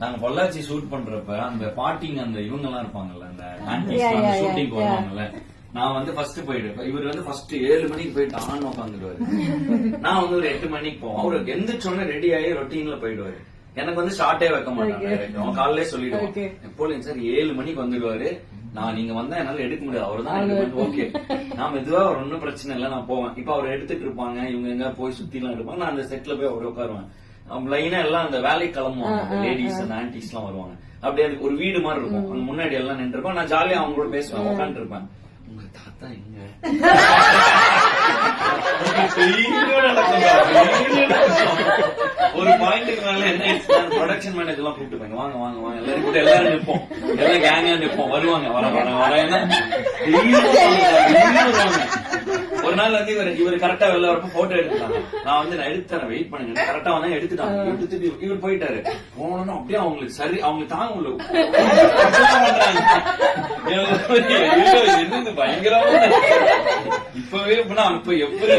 நாங்க பொள்ளாச்சி ஷூட் பண்றப்ப அந்த பாட்டிங்க அந்த இவங்க எல்லாம் இருப்பாங்கல்ல அந்த ஷூட்டிங் வருவாங்கல்ல நான் வந்து ஃபர்ஸ்ட் போயிடுவேன் இவர் வந்து ஃபர்ஸ்ட் ஏழு மணிக்கு போயிட்டு ஆன் உட்காந்துடுவாரு நான் வந்து ஒரு எட்டு மணிக்கு போவோம். அவரு எந்திரிச்சோடனே ரெடி ஆகி ரொட்டீன்ல போயிடுவாரு. எனக்கு வந்து ஷார்ட்டே வைக்க மாட்டாங்க காலையிலே சொல்லிடுவான் Okay. எப்போதும் சார் ஏழு மணிக்கு வந்துடுவாரு. நான் நீங்க வந்தா என்னால எடுக்க முடியாது. அவர் தான் ஓகே நான் மெதுவா அவர் ஒன்னும் பிரச்சனை இல்லை நான் போவேன். இப்ப அவர் எடுத்துட்டு இருப்பாங்க. இவங்க எங்க போய் சுத்தி எல்லாம் இருப்பாங்க. நான் அந்த செட்ல போய் அவர் உட்காருவேன். லைனா எல்லாம் அந்த வேலைக்கு கிளம்புவாங்க. லேடிஸ் அந்த ஆன்டிஸ் எல்லாம் வருவாங்க. அப்படியே அதுக்கு ஒரு வீடு மாதிரி இருக்கும். அங்க முன்னாடி எல்லாம் நின்றுப்பேன் நான் ஜாலியா அவங்க கூட பேசுவேன் உட்காந்துட்டு இருப்பேன் உங்க தாத்தா எங்க. ஒரு பாயிண்ட்டுக்கு மேல என்ன ப்ரொடக்ஷன் மேனேஜர் எல்லாம் கூப்பிட்டு போய் வாங்க வாங்க வாங்க. எல்லாரும் கூட எல்லாரும் நிப்போம். எல்லாம் கேங்கா நிப்போம். வருவாங்க. வர வர வரேன்னா daily நாள் வந்து இவர் இவர் கரெக்டா வெளில வரப்ப போட்டோ எடுத்துட்டாங்க. நான் வந்து நான் எடுத்து தரேன் வெயிட் பண்ணுங்க கரெக்டா வந்தா எடுத்துட்டாங்க. எடுத்துட்டு இவர் போயிட்டாரு. போனோம்னா அப்படியே அவங்களுக்கு சரி அவங்க தாங்க என்னது பயங்கரமா? இப்பவே இப்ப எப்படி?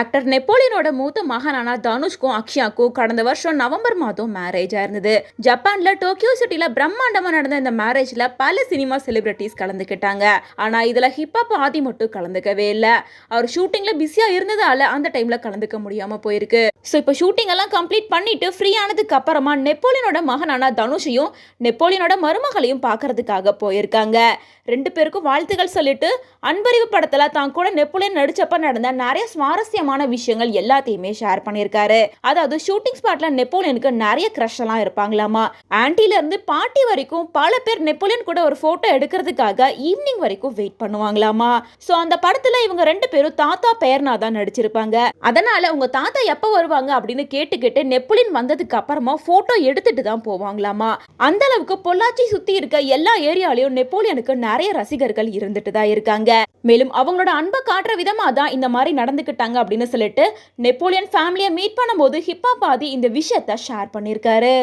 ஆக்டர் நெப்போலியனோட மூத்த மகனான தனுஷ்க்கும் அக்ஷயாக்கும் கடந்த வருஷம் நவம்பர் மாதம் மேரேஜ் ஆயிருந்தது ஜப்பான்ல டோக்கியோ சிட்டில பிரம்மாண்டமா நடந்த இந்த மேரேஜ்ல பல சினிமா செலிபிரிட்டிஸ் கலந்துக்கிட்டாங்க. ஆனா இதுல ஹிப்ஹாப் ஆதி மட்டும் கலந்துக்கவே இல்ல. அவர் ஷூட்டிங்ல பிஸியா இருந்ததால அந்த டைம்ல கலந்துக்க முடியாம போயிருக்கு. ஸோ இப்போ ஷூட்டிங் எல்லாம் கம்ப்ளீட் பண்ணிட்டு ஃப்ரீ ஆனதுக்கு அப்புறமா நெப்போலியனோட மகனான தனுஷையும் நெப்போலியனோட மருமகளையும் பார்க்கறதுக்காக போயிருக்காங்க. ரெண்டு பேருக்கும் வாழ்த்துக்கள் சொல்லிட்டு அன்பறிவு படத்துல தான் கூட நெப்போலியன் நடிச்சப்ப நடந்த நிறைய முக்கியமான விஷயங்கள் எல்லாத்தையுமே ஷேர் பண்ணியிருக்காரு. அதாவது ஷூட்டிங் ஸ்பாட்ல நெப்போலியனுக்கு நிறைய க்ரஷ் எல்லாம் இருப்பாங்களாமா? ஆன்டில இருந்து பாட்டி வரைக்கும் பல பேர் நெப்போலியன் கூட ஒரு போட்டோ எடுக்கிறதுக்காக ஈவினிங் வரைக்கும் வெயிட் பண்ணுவாங்களாமா? சோ அந்த படத்துல இவங்க ரெண்டு பேரும் தாத்தா பெயர்னா தான் நடிச்சிருப்பாங்க. அதனால உங்க தாத்தா எப்ப வருவாங்க அப்படின்னு கேட்டு கேட்டு நெப்போலியன் வந்ததுக்கு அப்புறமா போட்டோ எடுத்துட்டு தான் போவாங்களாமா? அந்த அளவுக்கு பொள்ளாச்சி சுத்தி இருக்க எல்லா ஏரியாலையும் நெப்போலியனுக்கு நிறைய ரசிகர்கள் இருந்துட்டு தான் இருக்காங்க. மேலும் அவங்களோட அன்பை காட்டுற விதமா தான் இந்த மாதிரி நடந்துக்கிட்டாங்க அப்படின்னு சொல்லிட்டு நெப்போலியன் ஃபேமிலியை மீட் பண்ணும்போது ஹிப்பா பாதி இந்த விஷயத்த ஷேர் பண்ணியிருக்காரு.